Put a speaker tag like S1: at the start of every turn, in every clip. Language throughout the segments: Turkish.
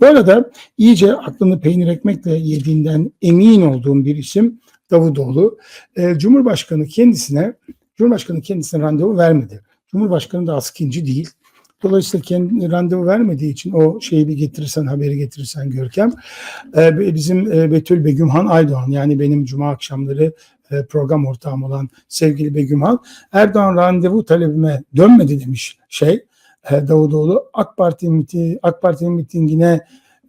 S1: Bu arada iyice aklını peynir ekmekle yediğinden emin olduğum bir isim Davutoğlu. Ee, Cumhurbaşkanı kendisine Cumhurbaşkanı kendisine randevu vermedi. Cumhurbaşkanı da askinci değil. Dolayısıyla kendi randevu vermediği için o şeyi bir getirirsen haberi getirirsen Görkem. Ee, bizim e, Betül Begümhan Aydoğan yani benim cuma akşamları e, program ortağım olan sevgili Begümhan Erdoğan randevu talebime dönmedi demiş şey e, Davutoğlu AK Parti miti AK Parti'nin mitingine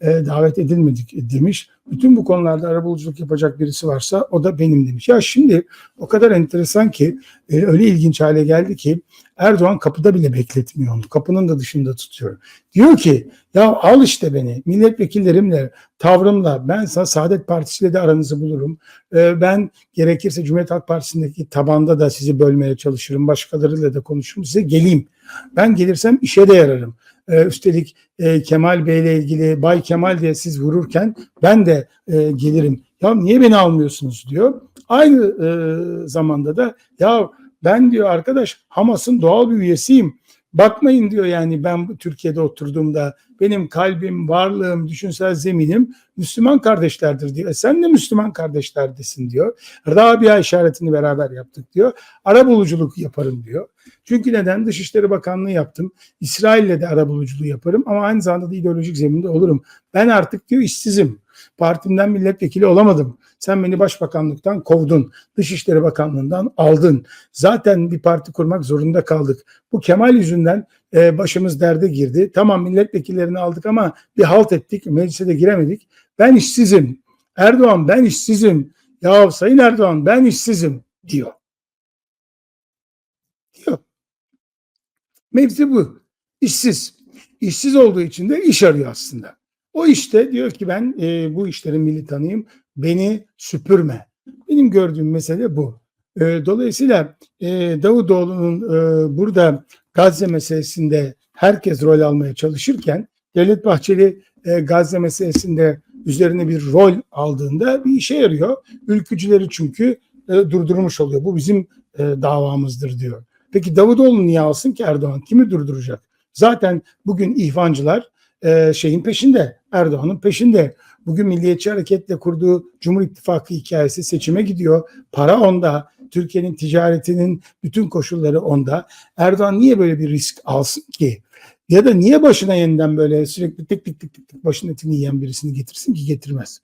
S1: e, davet edilmedik demiş. Bütün bu konularda arabuluculuk yapacak birisi varsa o da benim demiş. Ya şimdi o kadar enteresan ki e, öyle ilginç hale geldi ki Erdoğan kapıda bile bekletmiyor onu. Kapının da dışında tutuyor. Diyor ki ya al işte beni milletvekillerimle tavrımla ben sana Saadet Partisi ile de aranızı bulurum. E, ben gerekirse Cumhuriyet Halk Partisi'ndeki tabanda da sizi bölmeye çalışırım. Başkalarıyla da konuşurum size geleyim. Ben gelirsem işe de yararım. Ee, üstelik e, Kemal Bey ile ilgili Bay Kemal diye siz vururken ben de e, gelirim. Ya niye beni almıyorsunuz diyor. Aynı e, zamanda da ya ben diyor arkadaş Hamas'ın doğal bir üyesiyim. Bakmayın diyor yani ben Türkiye'de oturduğumda benim kalbim, varlığım, düşünsel zeminim Müslüman kardeşlerdir diyor. E sen de Müslüman kardeşlerdesin diyor. Rabia işaretini beraber yaptık diyor. Arabuluculuk yaparım diyor. Çünkü neden? Dışişleri Bakanlığı yaptım. İsrail'le de arabuluculuğu yaparım ama aynı zamanda da ideolojik zeminde olurum. Ben artık diyor işsizim. Partimden milletvekili olamadım. Sen beni başbakanlıktan kovdun. Dışişleri Bakanlığından aldın. Zaten bir parti kurmak zorunda kaldık. Bu Kemal yüzünden e, başımız derde girdi. Tamam milletvekillerini aldık ama bir halt ettik. Meclise de giremedik. Ben işsizim. Erdoğan ben işsizim. Ya Sayın Erdoğan ben işsizim diyor. Diyor. Mevzi bu. İşsiz. İşsiz olduğu için de iş arıyor aslında. O işte diyor ki ben e, bu işlerin militanıyım. Beni süpürme. Benim gördüğüm mesele bu. E, dolayısıyla e, Davutoğlu'nun e, burada Gazze meselesinde herkes rol almaya çalışırken Devlet Bahçeli e, Gazze meselesinde üzerine bir rol aldığında bir işe yarıyor. Ülkücüleri çünkü e, durdurmuş oluyor. Bu bizim e, davamızdır diyor. Peki Davutoğlu niye alsın ki Erdoğan? Kimi durduracak? Zaten bugün ihvancılar e, şeyin peşinde, Erdoğan'ın peşinde. Bugün Milliyetçi Hareket'le kurduğu Cumhur İttifakı hikayesi seçime gidiyor. Para onda. Türkiye'nin ticaretinin bütün koşulları onda. Erdoğan niye böyle bir risk alsın ki? Ya da niye başına yeniden böyle sürekli tık tık tık tık tık başın etini yiyen birisini getirsin ki getirmez.